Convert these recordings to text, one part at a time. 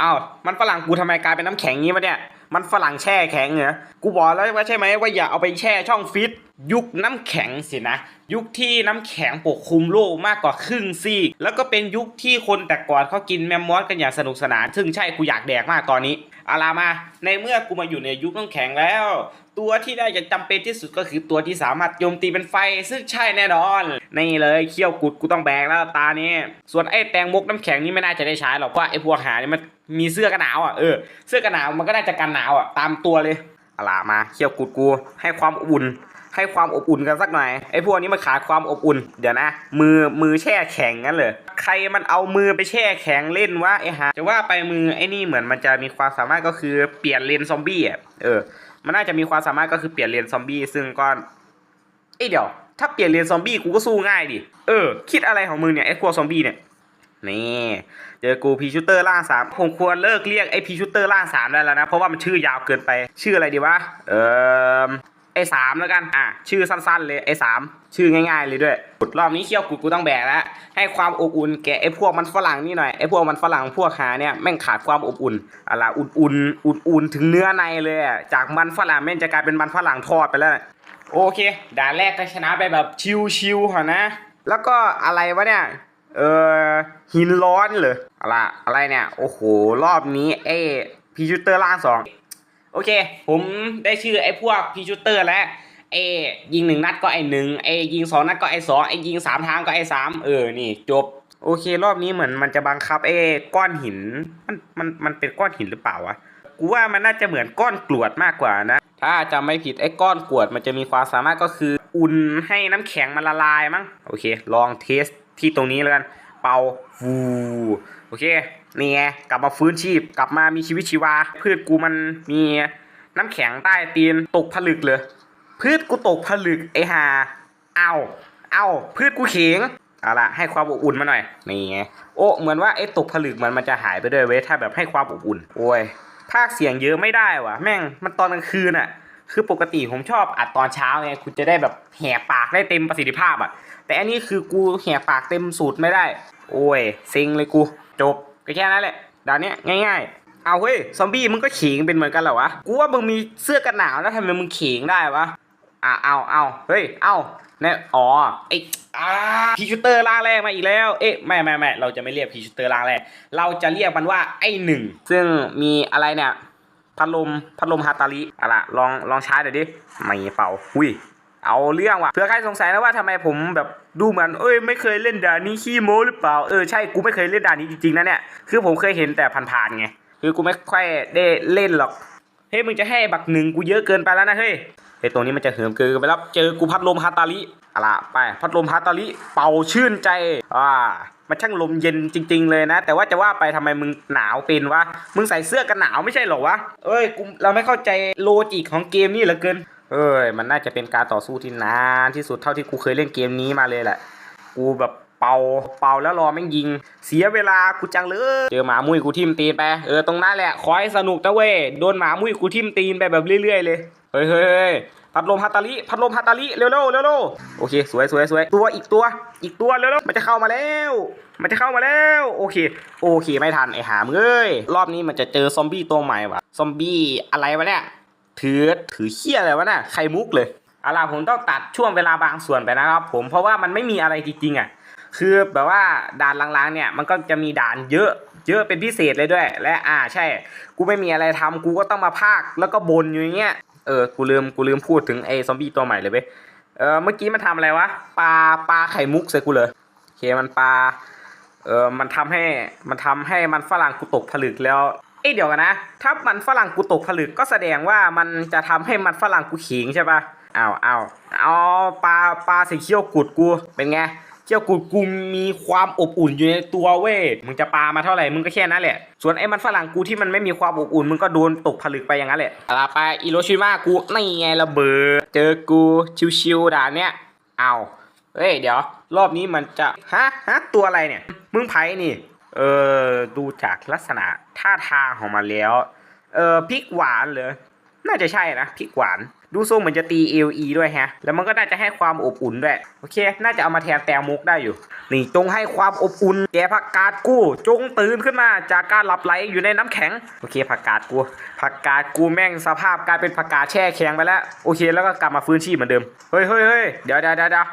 อ้าวมันฝรั่งกูทำไมกลายเป็นน้ำแข็งงี้วะเนี่ย มันฝรั่งแช่แข็งเหรอ กูบอกแล้วว่าใช่ไหมว่าอย่าเอาไปแช่ช่องฟิตยุคน้ำแข็งสินะ ยุคที่น้ำแข็งปกคลุมโลกมากกว่าครึ่งซีก แล้วก็เป็นยุคที่คนแต่ก่อนเขากินแมมมอสกันอย่างสนุกสนาน ซึ่งใช่กูอยากแดกมากตอนนี้อาลามาในเมื่อกูมาอยู่ในยุคน้ำแข็งแล้ว ตัวที่ได้จะจำเป็นที่สุดก็คือตัวที่สามารถโจมตีเป็นไฟ ซึ่งใช่แน่นอน นี่เลยเขี้ยวกุดกูต้องแบกแล้วตานี้ ส่วนไอ้แตงมกน้ำแข็งนี่ไม่น่าจะได้ใช้หรอกเพราะไอ้พวกหานี่มันมีเสื้อกันหนาวอะเออเสื้อกันหนาวมันก็น่าจะกันหนาวอะตามตัวเลยอาล่ะมาเขี้ยวกุดกูให้ความอบอุ่น ให้ความอบอุ่นกันสักหน่อยไอ้พวกนี้มันขาดความอบอุ่น เดี๋ยวนะ มือมือแช่แข็งงั้นเลยใครมันเอามือไปแช่แข็งเล่นวะไอ้หาจะว่าไปมือไอ้นี่เหมือนมันจะมีความสามารถก็คือเปลี่ยนเลนซอมบี้อะเออ มันน่าจะมีความสามารถก็คือเปลี่ยนเลนซอมบี้ซึ่งก็เอ้เดี๋ยวถ้าเปลี่ยนเลนซอมบี้กูก็สู้ง่ายดิเออ คิดอะไรของมึงเนี่ยไอ้พวกซอมบี้เนี่ยนี่เจอกูพีชูเตอร์ล่างสามผมควรเลิกเรียกไอ้พีชูเตอร์ล่างสามได้แล้วนะ เพราะว่ามันชื่อยาวเกินไป ชื่ออะไรดีวะ เออ ไอ้สามแล้วกัน อะ ชื่อสั้นๆเลยไอ้สามชื่อง่ายๆเลยด้วยรอบนี้เคี่ยวกุดกูต้องแบกแล้ว ให้ความอบอุ่นแกไอ้พวกมันฝรั่งนี่หน่อย ไอ้พวกมันฝรั่งพวกหาเนี่ยแม่งขาดความอบอุ่นอะไรอุ่นๆอุ่นๆถึงเนื้อในเลยจากมันฝรั่งแม่งจะกลายเป็นมันฝรั่งทอดไปแล้ว โอเคด่านแรกก็ชนะไปแบบชิวๆเหรอนะ แล้วก็อะไรวะเนี่ยเออหินร้อนเหรออะไรอะไรเนี่ย โอ้โห รอบนี้เอ้พีชูเตอร์ล่างสอง โอเค ผมได้ชื่อไอ้พวกพีชูเตอร์แล้วเอยิงหนึ่งนัดก็ไอ้หนึ่งเอยิงสองนัดก็ไอ้สองไอยิงสามทางก็ไอ้สามเออนี่จบโอเค รอบนี้เหมือนมันจะบังคับไอ้ก้อนหินมันมันมันเป็นก้อนหินหรือเปล่าวะกูว่ามันน่าจะเหมือนก้อนกรวดมากกว่านะ ถ้าจำไม่ผิดไอ้ก้อนกรวดมันจะมีความสามารถก็คือ อุ่นให้น้ำแข็งมันละลายมั้งโอเค ลองเทสที่ตรงนี้แล้วกัน เป่าฟูโอเค นี่ไงกลับมาฟื้นชีพกลับมามีชีวิตชีวา พืชกูมันมีน้ำแข็งใต้ตีนตกผลึกเลย พืชกูตกผลึกไอหาเอาเอาพืชกูเข็งเอาละให้ความอบอุ่นมาหน่อยนี่ไงโอ้เหมือนว่าไอ้ตกผลึกมันมันจะหายไปด้วยเว้ยถ้าแบบให้ความอบอุ่น โอ้ยภาคเสียงเยอะไม่ได้ว่ะ แม่งมันตอนกลางคืนอะคือปกติผมชอบอัดตอนเช้าไงคุณจะได้แบบแหกปากได้เต็มประสิทธิภาพอะแต่อันนี้คือกูแหกปากเต็มสูตรไม่ได้ โอ้ยเซ็งเลยกูจบ ก็แค่นั้นแหละด่านเนี้ยง่าย ๆ เอาเฮ้ยซอมบี้มึงก็ขิงเป็นเหมือนกันเหรอวะ กูว่ามึงมีเสื้อกันหนาวแล้วทำไมมึงขิงได้วะอะเอาเอาเฮ้ย เอาเนี่ยอ๋อไออาพีชูเตอร์ล่างแรกมาอีกแล้ว เอ๊ะไม่ไม่ไม่เราจะไม่เรียกพีชูเตอร์ล่างแรก เราจะเรียกมันว่าไอหนึ่ง ซึ่งมีอะไรเนี่ย พัดลม พัดลมฮาตาลิอะล่ะลองลองใช้หน่อยดิ ไม่เป่าหุย เอาเรื่องว่ะเผื่อใครสงสัยนะว่าทำไมผมแบบดูเหมือนเอ้ยไม่เคยเล่นด่านนี้ขี้โม้หรือเปล่าเออใช่กูไม่เคยเล่นด่านนี้จริงๆนะเนี่ยคือผมเคยเห็นแต่ผ่านๆไงคือกูไม่ค่อยได้เล่นหรอกเฮ้ยมึงจะให้บักหนึ่งกูเยอะเกินไปแล้วนะเฮ้ยเฮ้ยตรงนี้มันจะเหิมเกินไปแล้วเจอกูพัดลมฮาตาลิอะล่ะไปพัดลมฮาตาลิเป่าชื่นใจอ่ามันช่างลมเย็นจริง ๆ เลยนะ แต่ว่าจะว่าไปทำไมมึงหนาวเป็นวะมึงใส่เสื้อกันหนาวไม่ใช่หรอวะเอ้ยกูเราไม่เข้าใจโลจิกของเกมนี่เหลือเกิน เอ้ย มันน่าจะเป็นการต่อสู้ที่นานที่สุดเท่าที่กูเคยเล่นเกมนี้มาเลยแหละ กูแบบเป่าเป่าแล้วรอแม่งยิง เสียเวลากูจังเลย เจอหมามุ้ยกูทิมตีนไป เออตรงนั้นแหละขอให้สนุกนะเว้ย โดนหมามุ้ยกูทิมตีนไปแบบเรื่อยๆเลย เฮ้ยเฮ้ยพัดลมฮัตตาลิพัดลมฮัตตาลิเร็วๆเร็วเร็วโอเคสวยสวยสวยตัวอีกตัว อีกตัวเร็วๆมันจะเข้ามาแล้ว มันจะเข้ามาแล้ว โอเค โอเคไม่ทันไอ้หามเอ้ยรอบนี้มันจะเจอซอมบี้ตัวใหม่ว่ะซอมบี้อะไรวะเนี่ย ถือถือเขี้ยอะไรวะน่ะไข่มุกเลยเอาล่ะผมต้องตัดช่วงเวลาบางส่วนไปนะครับ ผมเพราะว่ามันไม่มีอะไรจริงๆอะคือแบบว่าด่านล้างๆเนี่ยมันก็จะมีด่านเยอะ เยอะเป็นพิเศษเลยด้วย และอ่าใช่ กูไม่มีอะไรทำกูก็ต้องมาพากแล้วก็บนอยู่อย่างเงี้ยเออกูลืมกูลืมพูดถึงไอ้ซอมบี้ตัวใหม่เลยเว้ยเออเมื่อกี้มันทำอะไรวะปลาปลาไข่มุกใส่กูเลยโอเคมันปลาเออมันทำให้มันทำให้มันฝรั่งกูตกผลึกแล้ว เอ้เดี๋ยวกันนะ ถ้ามันฝรั่งกูตกผลึกก็แสดงว่ามันจะทำให้มันฝรั่งกูขิงใช่ปะอ้าวอ้าวเอาปลาปลาสีเขียวกุดกูเป็นไงเจ้ากูกูมีความอบอุ่นอยู่ในตัวเว้ยมึงจะปลามาเท่าไหร่มึงก็แค่นั้นแหละ ส่วนไอ้มันฝรั่งกูที่มันไม่มีความอบอุ่นมึงก็โดนตกผลึกไปอย่างนั้นแหละเอาล่ะไปอิโรชิมากูนี่ไงระเบิดเจอกูชิวๆด่านเนี้ยเอาเฮ้ยเดี๋ยว รอบนี้มันจะฮะฮะตัวอะไรเนี่ย มึงไผ่นี่ เออดูจากลักษณะท่าทางของมันแล้ว เออพริกหวานเหรอน่าจะใช่นะพริกหวาน ดูทรงเหมือนจะตี LE ด้วยฮะ แล้วมันก็น่าจะให้ความอบอุ่นด้วย โอเค น่าจะเอามาแทนแตงมุกได้อยู่ นี่จงให้ความอบอุ่น แกผักกาดกูจงตื่นขึ้นมาจากการหลับไหลอยู่ในน้ำแข็ง โอเคผักกาดกูผักกาดกูแม่งสภาพกลายเป็นผักกาดแช่แข็งไปแล้ว โอเค แล้วก็กลับมาฟื้นชีพเหมือนเดิม เฮ้ยเฮ้ยเฮ้ยเดี๋ยวเดี๋ยวเดี๋ยวเดี๋ยว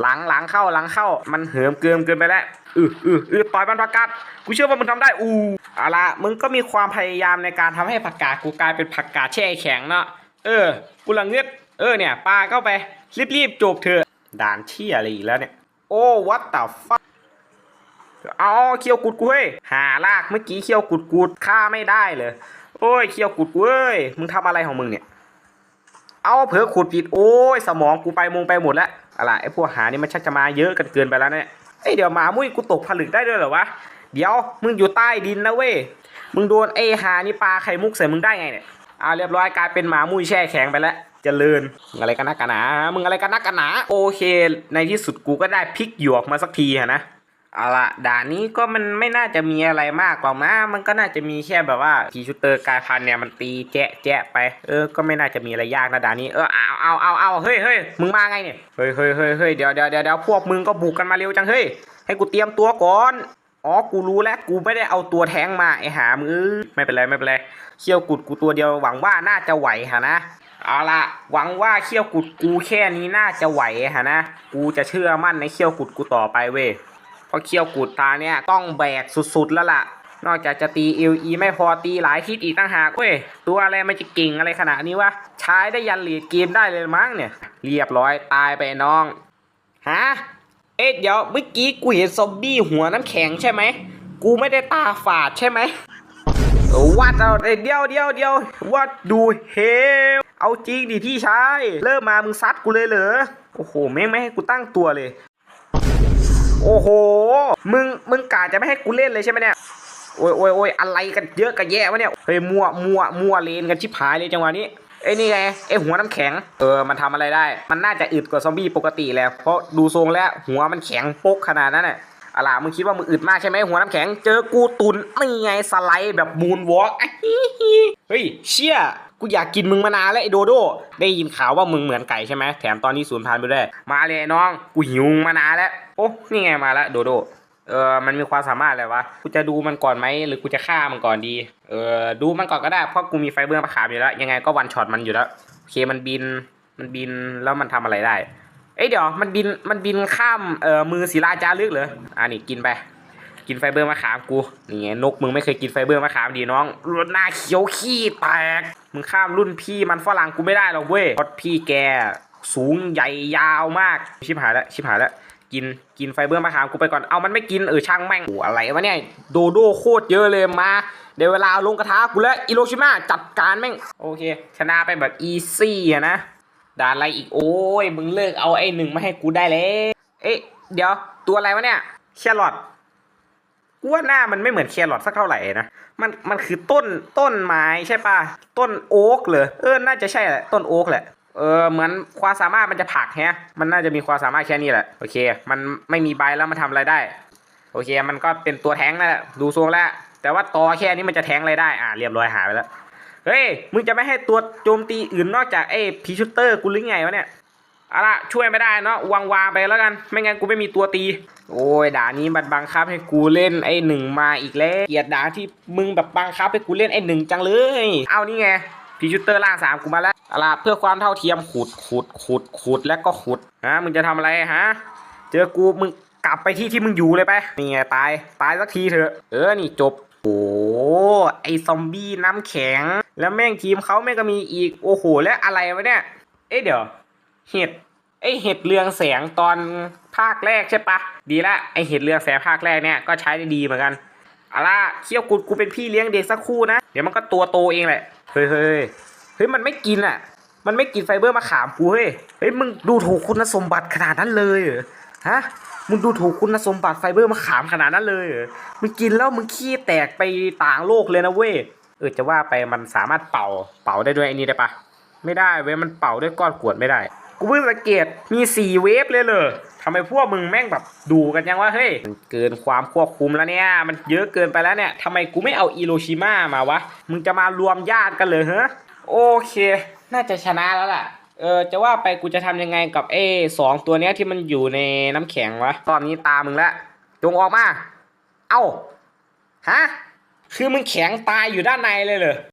หลังหลังเข้าหลังเข้า มันเหิมเกิมเกินไปแล้ว อืออืออือต่อยมันผักกาดกูเชื่อว่ามึงทำได้อูเอาละมึงก็มีความพยายามในการทำให้ผักกาดกูกลายเป็นผักกาดแช่แข็งเนาะเออกูละเงือดเออเนี่ยปลาเข้าไปรีบๆจบเถอะด่านเที่ยอะไรอีกแล้วเนี่ย โอ้ what the fuck เอาเคี้ยวกุดกูเฮ้ยหาลากเมื่อกี้เคี้ยวกุดกูฆ่าไม่ได้เลยโอ้ยเคี้ยวกุดกูเอ้ยมึงทำอะไรของมึงเนี่ย เอาเผลอขุดผิดโอ้ยสมองกูไปมุงไปหมดแล้วอะไรไอ้พวกหานี่มันชักจะมาเยอะกันเกินไปแล้วเนี่ย เอ้ยเดี๋ยวหมามุ้ยกูตกผลึกได้ด้วยเหรอวะ เดี๋ยวมึงอยู่ใต้ดินนะเว้ย มึงโดนไอ้หานี่ปลาไข่มุกใส่มึงได้ไงเนี่ยเอาเรียบร้อยกลายเป็นหมามุ้ยแช่แข็งไปแล้วเจริญมึงอะไรกันนักกันหนา มึงอะไรกันนักกันหนา โอเค ในที่สุดกูก็ได้พลิกหยวกมาสักทีฮะนะ เอาละด่านนี้ก็มันไม่น่าจะมีอะไรมากกว่ามามันก็น่าจะมีแค่แบบว่าพีชูเตอร์กายพันเนี่ยมันตีแจ๊ะแจ๊ะไป เออ ก็ไม่น่าจะมีอะไรยากนะด่านนี้ เออ เอาเอาเอาเอาเฮ้ยเฮ้ยมึงมาไงเนี่ย เฮ้ยเฮ้ยเฮ้ยเฮ้ยเดี๋ยวเดี๋ยวเดี๋ยวเดี๋ยวพวกมึงก็บุกกันมาเร็วจัง เฮ้ย ให้กูเตรียมตัวก่อน อ๋อ กูรู้แล้ว กูไม่ได้เอาตัวแท้งมาไอหามือไม่เป็นไรไม่เป็นไร เขี้ยวกุดกูตัวเดียวหวังว่าน่าจะไหวฮะนะเอาละหวังว่าเขี้ยวกุดกูแค่นี้น่าจะไหวฮะนะ กูจะเชื่อมั่นในเขี้ยวกุดกูต่อไปเว้ย เพราะเคี่ยวกุดตาเนี่ยต้องแบกสุดๆแล้วล่ะ นอกจากจะตีเอลีไม่พอตีหลายทิศอีกต่างหากเว้ย ตัวอะไรมันจะเก่งอะไรขนาดนี้วะ ใช้ได้ยันหลีดเกมได้เลยมั้งเนี่ย เรียบร้อยตายไปน้อง ฮะ เอ๊ะเดี๋ยวเมื่อกี้กูเห็นซอมบี้หัวน้ำแข็งใช่ไหม กูไม่ได้ตาฝาดใช่ไหมวัดเอาเดียวเดียวเดียววัดดูเฮลเอาจริงดิพี่ชาย เริ่มมามึงซัดกูเลยเหรอ โอ้โหแม่งไม่ให้กูตั้งตัวเลย โอ้โห มึง มึงกะจะไม่ให้กูเล่นเลยใช่ไหมเนี่ย โอ้ยโอ้ยโอ้ยอะไรกันเยอะกันแย่วะเนี่ย เฮ้ย มัว มัว มัวเลนกันชิบหายเลยจังหวะนี้ไอ้นี่ไงไอ้หัวน้ำแข็ง เออ มันทำอะไรได้ มันน่าจะอึดกว่าซอมบี้ปกติแหล้วเพราะดูทรงแล้วหัวมันแข็งปกขนาดนั้นน่ะอะล่ะมึงคิดว่ามึงอึดมากใช่ไหมหัวน้ำแข็ง เจอกูตุนนี่ไงสไลด์แบบมูนวอล์กเฮ้ยเชี่ย กูอยากกินมึงมานานแล้วไอ้โดโด ได้ยินข่าวว่ามึงเหมือนไก่ใช่ไหมแถมตอนนี้สูญพันธุ์ไปด้วย มาเลยน้อง กูหิวมึงมานานแล้ว โอ้ นี่ไงมาแล้วโดโด เออ มันมีความสามารถอะไรวะ กูจะดูมันก่อนไหมหรือกูจะฆ่ามันก่อนดี เออ ดูมันก่อนก็ได้ เพราะกูมีไฟเบอร์มาขามอยู่แล้ว ยังไงก็วันช็อตมันอยู่แล้ว โอเค มันบิน มันบิน แล้วมันทำอะไรได้ เอ้ยเดี๋ยว มันบิน มันบินข้าม เอ่อ มือศิลาจารึกเหรออ่านี่กินไปกินไฟเบอร์มะขามกูนี่ไงนกมึงไม่เคยกินไฟเบอร์มะขามดีน้องรุ่นหน้าเขียวขี้แตก มึงข้ามรุ่นพี่มันฝรั่งกูไม่ได้หรอกเว้ยเพราะพี่แกสูงใหญ่ยาวมาก ชิบหายแล้วชิบหายแล้วกินกินไฟเบอร์มะขามกูไปก่อนเอามันไม่กินเออช่างแม่งโอ้อะไรวะเนี่ยโดโดโคตรเยอะเลยมาเดี๋ยวเวลาลงกระทะกูแล้วอิโรชิมาจัดการแม่งโอเค ชนะไปแบบอีซี่อะนะด่าอะไรอีกโอ้ยมึงเลิกเอาไอ้หนึ่งมาให้กูได้เลยเอ๊ะเดี๋ยวตัวอะไรวะเนี่ยแครอท กูว่าหน้ามันไม่เหมือนแครอทสักเท่าไหร่นะ มันมันคือต้นต้นไม้ใช่ปะต้นโอ๊กเลยเออ น่าจะใช่แหละ ต้นโอ๊กแหละ เออ เหมือนความสามารถมันจะผลักแฮะ มันน่าจะมีความสามารถแค่นี้แหละ โอเค มันไม่มีใบแล้วมันทำอะไรได้ โอเค มันก็เป็นตัวแท้งนั่นแหละ ดูทรงแล้ว แต่ว่าตอแค่นี้มันจะแท้งอะไรได้ อ่าเรียบร้อยหายไปแล้ว เฮ้ย มึงจะไม่ให้ตัวโจมตีอื่นนอกจากไอ้พีชูเตอร์กูหรือไงวะเนี่ย เอาละช่วยไม่ได้เนาะวางวางไปแล้วกัน ไม่งั้นกูไม่มีตัวตี โอ้ยด่านนี้มันบังคับให้กูเล่นไอ้หนึ่งมาอีกแล้วเกลียดด่าที่มึงแบบบังคับให้กูเล่นไอ้หนึ่งจังเลย เอานี่ไงพีชูเตอร์ล่างสามกูมาแล้วเอาละเพื่อความเท่าเทียมขุดขุดขุดขุดแล้วก็ขุดฮะมึงจะทำอะไรฮะเจอกูมึงกลับไปที่ที่มึงอยู่เลยไปนี่ไงตายตายสักทีเถอะเออนี่จบโอ้ไอซอมบี้น้ำแข็ง แล้วแม่งทีมเขาแม่งก็มีอีกโอ้โหและอะไรวะเนี่ย เอ๊ะเดี๋ยว เห็ดไอเห็ดเรืองแสงตอนภาคแรกใช่ปะดีละไอเห็ดเรืองแสงภาคแรกเนี่ยก็ใช้ได้ดีเหมือนกันอาล่ะเคี่ยวกุดกูเป็นพี่เลี้ยงเด็กสักคู่นะ เดี๋ยวมันก็ตัวโตเองแหละเฮ้ยเฮ้ยเฮ้ยมันไม่กินอะ มันไม่กินไฟเบอร์มะขามกูเฮ้ยเฮ้ยมึงดูถูกคุณสมบัติขนาดนั้นเลยเหรอฮะมึงดูถูกคุณสมบัติไฟเบอร์มะขามขนาดนั้นเลยเหรอมึงกินแล้วมึงขี้แตกไปต่างโลกเลยนะเว้ยเออจะว่าไปมันสามารถเป่าเป่าได้ด้วยไอ้นี่ได้ปะไม่ได้เว้ยมันเป่าด้วยก้อนกรวดไม่ได้ กูเพิ่งสังเกตมีสี่เวฟเลยเลยทำไมพวกมึงแม่งแบบดูกันยังวะเฮ้ยมันเกินความควบคุมแล้วเนี่ย มันเยอะเกินไปแล้วเนี่ยทำไมกูไม่เอาอิโรชิมามาวะ มึงจะมารวมญาติกันเลยเหรอโอเค น่าจะชนะแล้วล่ะเออจะว่าไปกูจะทำยังไงกับเอสองตัวเนี้ยที่มันอยู่ในน้ำแข็งวะรอบนี้ตามึงละจงออกมา เอ้า ฮะ คือมึงแข็งตายอยู่ด้านในเลยเหรอ